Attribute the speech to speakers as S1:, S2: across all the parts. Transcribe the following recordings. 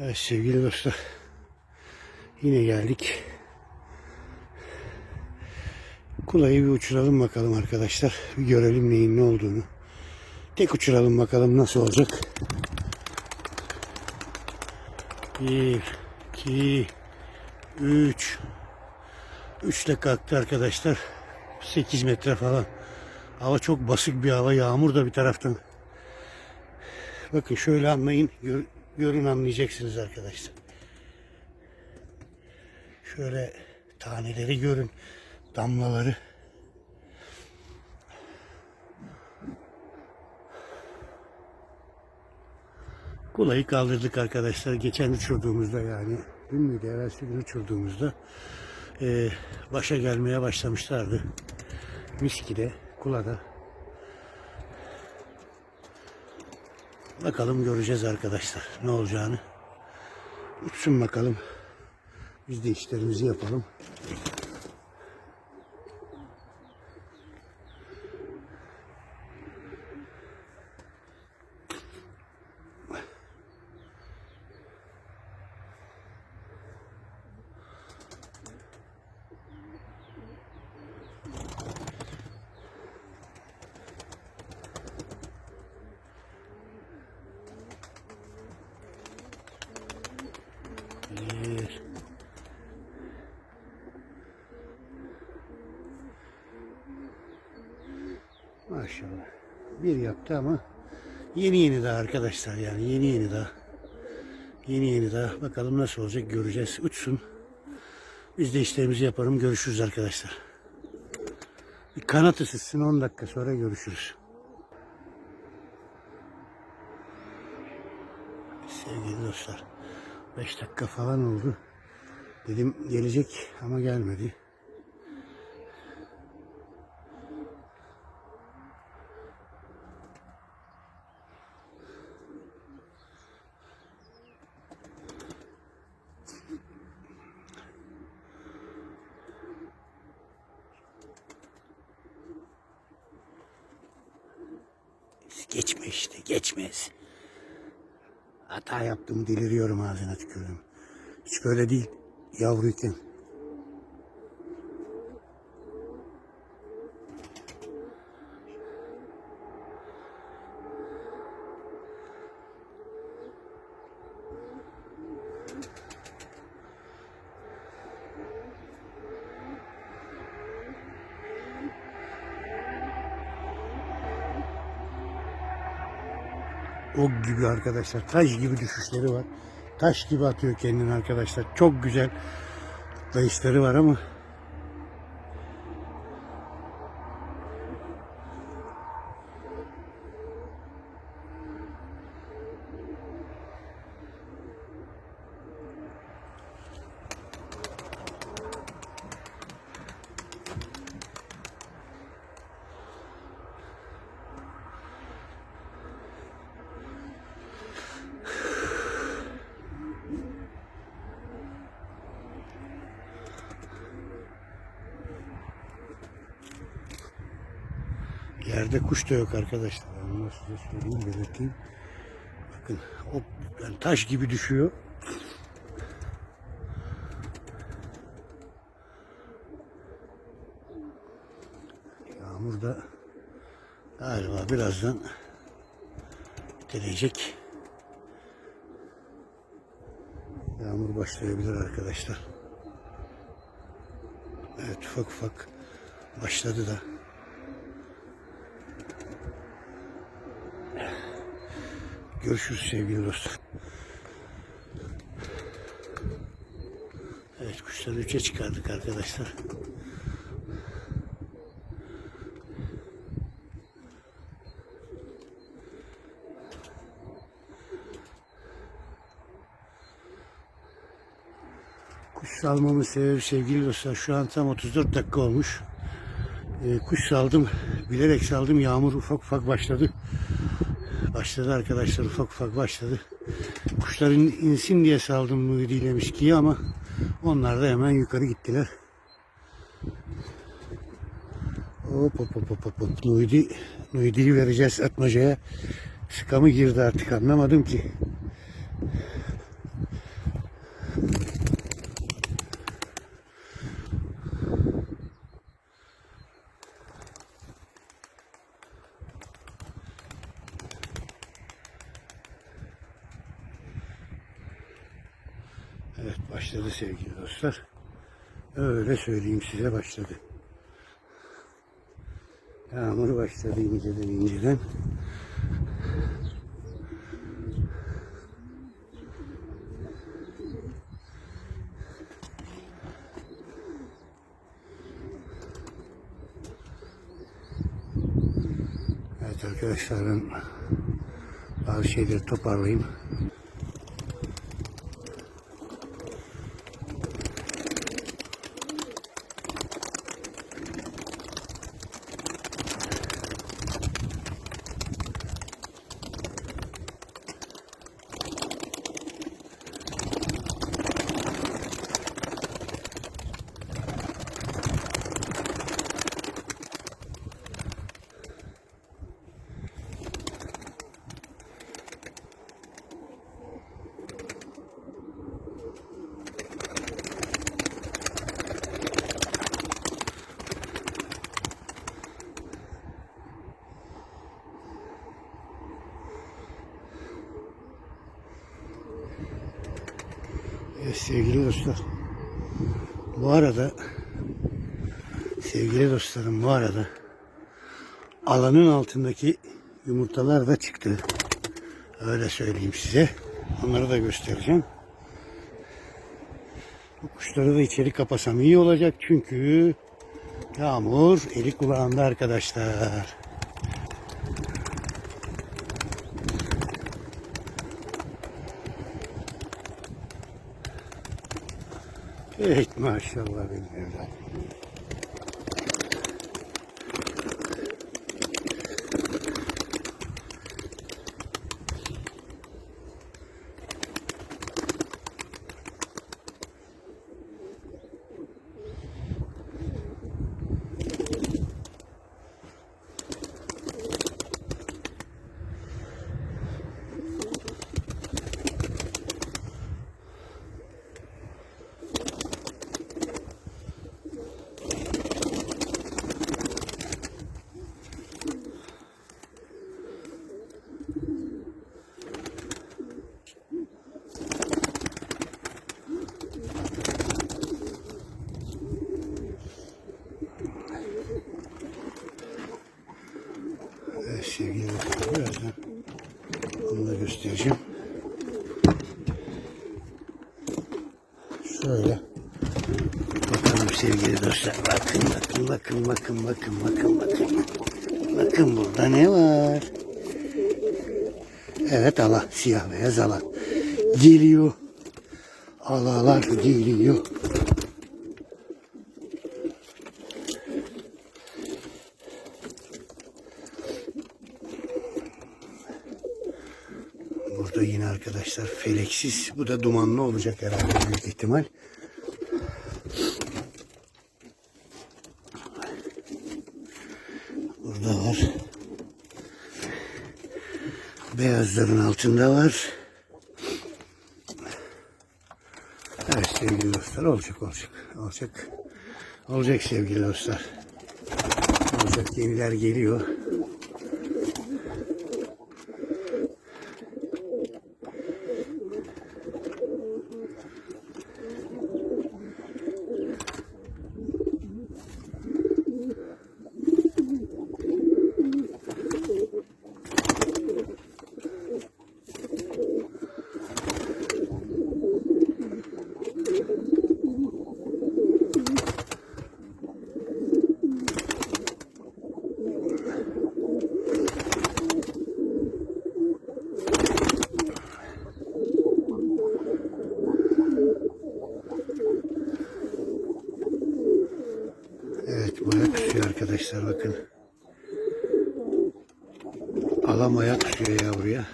S1: Evet sevgili dostlar. Yine geldik. Kulayı bir uçuralım bakalım arkadaşlar. Bir görelim neyin ne olduğunu. Tek uçuralım bakalım nasıl olacak. Bir, iki, üç. Üçle kalktı arkadaşlar. 8 metre falan. Hava çok basık bir hava. Yağmur da bir taraftan. Bakın şöyle anlayın. Gör, görün anlayacaksınız arkadaşlar. Şöyle taneleri görün. Damlaları. Kulayı kaldırdık arkadaşlar. Geçen uçurduğumuzda yani dün müydü evvelsi gün uçurduğumuzda eee, başa gelmeye başlamışlardı. Miski'de, Kula'da. Bakalım göreceğiz arkadaşlar ne olacağını. Uçsun bakalım. Biz de işlerimizi yapalım. Bir. Maşallah. Bir yaptı ama yeni yeni daha arkadaşlar yani yeni yeni daha. Yeni yeni daha. Bakalım nasıl olacak göreceğiz. Uçsun. Biz de işlerimizi yaparım. Görüşürüz arkadaşlar. Bir kanat ısıtsın 10 dakika sonra görüşürüz. Sevgili dostlar. 5 dakika falan oldu. Dedim gelecek ama gelmedi. Geçme işte geçmez. Hata yaptım deliriyorum ağzına tükürdüm. Hiç böyle değil yavruyken. O gibi arkadaşlar. Taş gibi düşüşleri var. Taş gibi atıyor kendini arkadaşlar. Çok güzel bayışları var ama yerde kuş da yok arkadaşlar. Ben size söyleyeyim, belirteyim. Bakın o yani taş gibi düşüyor. Yağmur da galiba birazdan gelecek. Yağmur başlayabilir arkadaşlar. Evet ufak ufak başladı da. Görüşürüz sevgili dostlar. Evet kuşları üçe çıkardık arkadaşlar. Kuş salmamın sebebi sevgili dostlar şu an tam 34 dakika olmuş. Ee, kuş saldım. Bilerek saldım. Yağmur ufak ufak başladı. Başladı arkadaşlar ufak ufak başladı. Kuşların insin diye saldım ile Miski'yi ama onlar da hemen yukarı gittiler. Hop hop hop hop hop. Nuri, Nuri'yi vereceğiz atmacaya. Sıka mı girdi artık anlamadım ki. Evet başladı sevgili dostlar. Öyle söyleyeyim size başladı. Yağmur başladı inceden inceden. Evet arkadaşlar ben bazı şeyleri toparlayayım. Sevgili dostlar. Bu arada sevgili dostlarım bu arada alanın altındaki yumurtalar da çıktı. Öyle söyleyeyim size. Onları da göstereceğim. Bu kuşları da içeri kapasam iyi olacak çünkü yağmur eli kulağında arkadaşlar. Evet maşallah benim. Evet sevgili dostlar birazdan onu da göstereceğim. Şöyle bakalım sevgili dostlar. Bakın bakın bakın bakın bakın bakın burada ne var? Evet ala siyah beyaz ala. Geliyor. Alalar geliyor. Burada yine arkadaşlar feleksiz. Bu da dumanlı olacak herhalde büyük ihtimal. Burada var. Beyazların altında var. Evet sevgili dostlar olacak olacak. Olacak. Olacak sevgili dostlar. Olacak yeniler geliyor. Evet maya kusuyor arkadaşlar bakın. Alamaya kusuyor yavruya.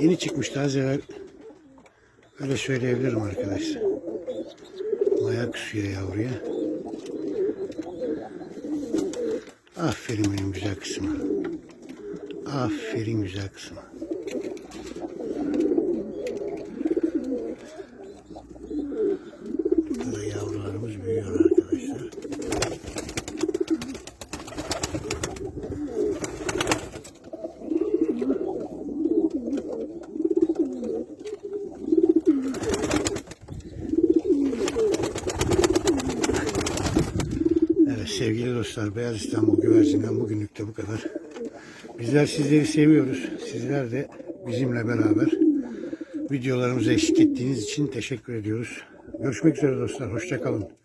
S1: Yeni çıkmıştı az evvel. Öyle söyleyebilirim arkadaşlar. Maya kusuyor yavruya. Aferin benim güzel kızıma. Aferin güzel kızıma. Burada yavrularımız büyüyor arkadaşlar. Sevgili dostlar. Beyaz İstanbul güvercinden bugünlük de bu kadar. Bizler sizleri seviyoruz. Sizler de bizimle beraber videolarımıza eşlik ettiğiniz için teşekkür ediyoruz. Görüşmek üzere dostlar. Hoşçakalın.